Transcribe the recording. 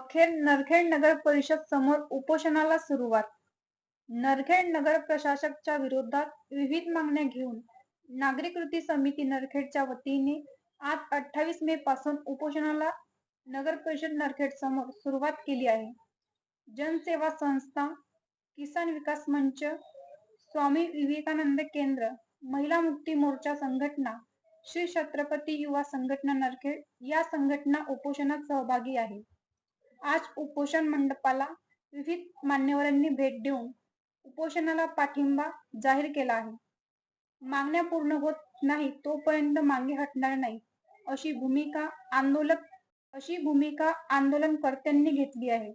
अखेर नरखेड नगर परिषद समोर उपोषणाला सुरुवात. नरखेड नगर प्रशासकच्या विरोधात विविध मागण्या घेऊन नागरी कृती समिती नरखेडच्या वतीने आज अठ्ठावीस मे पासून उपोषणाला नगर परिषद नरखेड समोर सुरुवात केली आहे. जनसेवा संस्था किसान विकास मंच स्वामी विवेकानंद केंद्र महिला मुक्ती मोर्चा संघटना श्री छत्रपती युवा संघटना नरखेड या संघटना उपोषणात सहभागी आहे. आज उपोषण मंडपाला विविध मान्यवरांनी भेट देऊन उपोषणाला पाठिंबा जाहीर केला आहे. मागण्या पूर्ण होत नाही तोपर्यंत मागे हटणार नाही अशी भूमिका आंदोलक अशी भूमिका आंदोलनकर्त्यांनी घेतली आहे.